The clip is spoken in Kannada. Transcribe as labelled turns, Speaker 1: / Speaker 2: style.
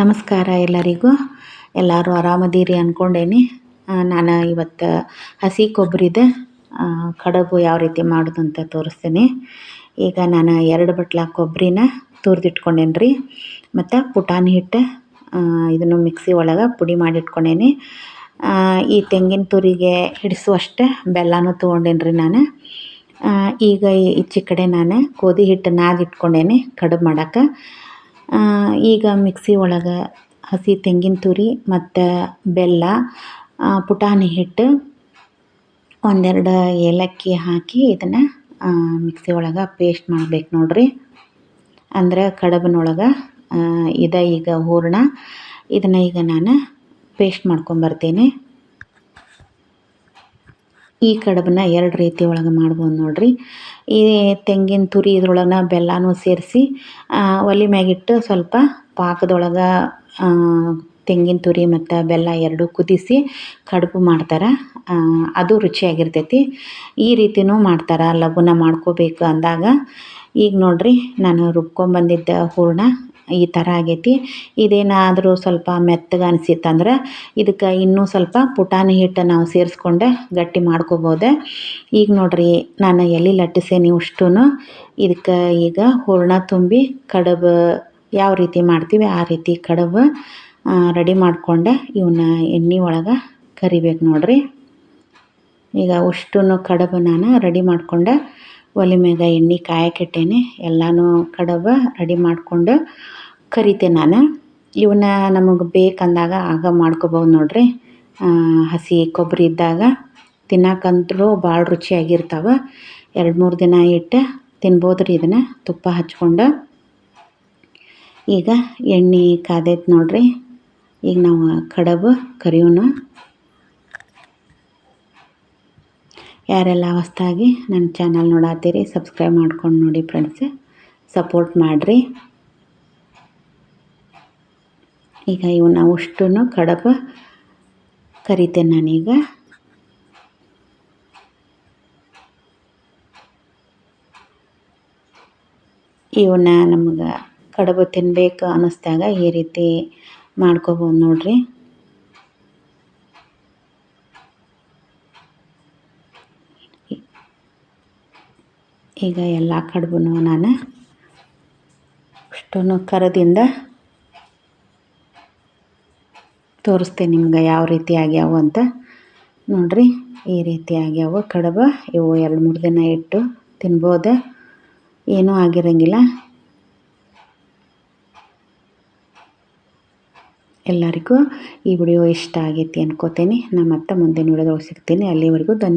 Speaker 1: ನಮಸ್ಕಾರ ಎಲ್ಲರಿಗೂ. ಎಲ್ಲರೂ ಆರಾಮದೀರಿ ಅಂದ್ಕೊಂಡೇನಿ ನಾನು ಇವತ್ತು ಹಸಿ ಕೊಬ್ಬರಿದ ಕಡುಬು ಯಾವ ರೀತಿ ಮಾಡೋದು ಅಂತ ತೋರಿಸ್ತೀನಿ. ಈಗ ನಾನು ಎರಡು ಬಟ್ಲ ಕೊಬ್ಬರಿನ ತುರಿದಿಟ್ಕೊಂಡೇನಿ ರೀ ಮತ್ತು ಪುಟಾಣಿ ಹಿಟ್ಟು ಇದನ್ನು ಮಿಕ್ಸಿ ಒಳಗೆ ಪುಡಿ ಮಾಡಿಟ್ಕೊಂಡೇನಿ. ಈ ತೆಂಗಿನ ತುರಿಗೆ ಹಿಡಿಸುವಷ್ಟೇ ಬೆಲ್ಲನೂ ತೊಗೊಂಡೇನಿ ರೀ ನಾನು ಈಗ ಈಚೆ ಕಡೆ ನಾನು ಗೋಧಿ ಹಿಟ್ಟು ನಾದಿಟ್ಕೊಂಡೇನಿ ಕಡುಬು ಮಾಡೋಕೆ. ಈಗ ಮಿಕ್ಸಿ ಒಳಗೆ ಹಸಿ ತೆಂಗಿನ ತುರಿ ಮತ್ತು ಬೆಲ್ಲ ಪುಟಾಣಿ ಹಿಟ್ಟು ಒಂದೆರಡು ಏಲಕ್ಕಿ ಹಾಕಿ ಇದನ್ನು ಮಿಕ್ಸಿ ಒಳಗೆ ಪೇಸ್ಟ್ ಮಾಡ್ಬೇಕು ನೋಡಿರಿ. ಅಂದ್ರೆ ಕಡಬಿನೊಳಗೆ ಇದು ಈಗ ಹೂರಣ, ಇದನ್ನು ಈಗ ನಾನು ಪೇಸ್ಟ್ ಮಾಡ್ಕೊಂಬರ್ತೀನಿ ಈ ಕಡುಬನ್ನ ಎರಡು ರೀತಿ ಒಳಗೆ ಮಾಡ್ಬೋದು ನೋಡ್ರಿ. ಈ ತೆಂಗಿನ ತುರಿ ಇದ್ರೊಳಗೆ ಬೆಲ್ಲನೂ ಸೇರಿಸಿ ಒಲೆ ಮ್ಯಾಗಿಟ್ಟು ಸ್ವಲ್ಪ ಪಾಕದೊಳಗೆ ತೆಂಗಿನ ತುರಿ ಮತ್ತು ಬೆಲ್ಲ ಎರಡೂ ಕುದಿಸಿ ಕಡುಬು ಮಾಡ್ತಾರೆ. ಅದು ರುಚಿಯಾಗಿರ್ತೈತಿ. ಈ ರೀತಿನೂ ಮಾಡ್ತಾರೆ. ಲಘುನ ಮಾಡ್ಕೋಬೇಕು ಅಂದಾಗ. ಈಗ ನೋಡಿರಿ, ನಾನು ರುಬ್ಕೊಂಬಂದಿದ್ದ ಹೂರಣ ಈ ಥರ ಆಗೈತಿ. ಇದೇನಾದರೂ ಸ್ವಲ್ಪ ಮೆತ್ತಗೆ ಅನಿಸಿತ್ತಂದ್ರೆ ಇದಕ್ಕೆ ಇನ್ನೂ ಸ್ವಲ್ಪ ಪುಟಾಣಿ ಹಿಟ್ಟು ನಾವು ಸೇರಿಸ್ಕೊಂಡು ಗಟ್ಟಿ ಮಾಡ್ಕೋಬೋದೆ. ಈಗ ನೋಡ್ರಿ, ನಾನು ಎಲ್ಲಿ ಲಟ್ಟಿಸೇನಿ ಅಷ್ಟೂ ಇದಕ್ಕೆ ಈಗ ಹೂರ್ಣ ತುಂಬಿ ಕಡುಬು ಯಾವ ರೀತಿ ಮಾಡ್ತೀವಿ ಆ ರೀತಿ ಕಡುಬು ರೆಡಿ ಮಾಡ್ಕೊಂಡು. ಇವನ್ನ ಎಣ್ಣೆ ಒಳಗೆ ಕರಿಬೇಕು ನೋಡ್ರಿ. ಈಗ ಅಷ್ಟು ಕಡುಬು ನಾನು ರೆಡಿ ಮಾಡ್ಕೊಂಡು. ಒಲೆ ಮ್ಯಾಗ ಎಣ್ಣೆ ಕಾಯಕ್ಕಿಟ್ಟೇನಿ ಎಲ್ಲನೂ ಕಡವ ರೆಡಿ ಮಾಡಿಕೊಂಡು ಕರಿತೆ ನಾನು. ಇವನ್ನ ನಮಗೆ ಬೇಕಂದಾಗ ಆಗ ಮಾಡ್ಕೋಬೋದು ನೋಡ್ರಿ. ಹಸಿ ಕೊಬ್ಬರಿ ಇದ್ದಾಗ ತಿನ್ನಕ್ಕಂತೂ ಭಾಳ ರುಚಿಯಾಗಿರ್ತಾವೆ. ಎರಡು ಮೂರು ದಿನ ಇಟ್ಟು ತಿನ್ಬೋದು ರೀ ಇದನ್ನು ತುಪ್ಪ ಹಚ್ಕೊಂಡು. ಈಗ ಎಣ್ಣೆ ಕಾದೈತೆ ನೋಡ್ರಿ. ಈಗ ನಾವು ಕಡಬು ಕರಿಯೋಣ. ಯಾರೆಲ್ಲ ಹೊಸ್ದಾಗಿ ನನ್ನ ಚಾನಲ್ ನೋಡತ್ತೀರಿ ಸಬ್ಸ್ಕ್ರೈಬ್ ಮಾಡ್ಕೊಂಡು ನೋಡಿ ಫ್ರೆಂಡ್ಸ್ ಸಪೋರ್ಟ್ ಮಾಡಿರಿ. ಈಗ ಇವನ್ನ ಅಷ್ಟು ಕಡುಬು ಕರಿತೇನೆ ನಾನೀಗ. ಇವನ್ನ ನಮ್ಗೆ ಕಡುಬು ತಿನ್ನಬೇಕು ಅನ್ನಿಸ್ದಾಗ ಈ ರೀತಿ ಮಾಡ್ಕೋಬೋದು ನೋಡಿರಿ. ಈಗ ಎಲ್ಲ ಕಡುಬು ನಾನು ಅಷ್ಟು ಕರದಿಂದ ತೋರಿಸ್ತೇನೆ ನಿಮ್ಗೆ ಯಾವ ರೀತಿ ಆಗ್ಯಾವು ಅಂತ. ನೋಡಿರಿ, ಈ ರೀತಿ ಆಗ್ಯಾವು ಕಡುಬು. ಇವು ಎರಡು ಮೂರು ದಿನ ಇಟ್ಟು ತಿನ್ಬೋದು? ಏನೂ ಆಗಿರಂಗಿಲ್ಲ. ಎಲ್ಲರಿಗೂ ಈ ವಿಡಿಯೋ ಇಷ್ಟ ಆಗೈತಿ ಅನ್ಕೋತೀನಿ. ನಾನು ಮತ್ತೆ ಮುಂದಿನ ವಿಡಿಯೋದೊಳಗೆ ಸಿಗ್ತೀನಿ. ಅಲ್ಲಿವರೆಗೂ ಧನ್ಯ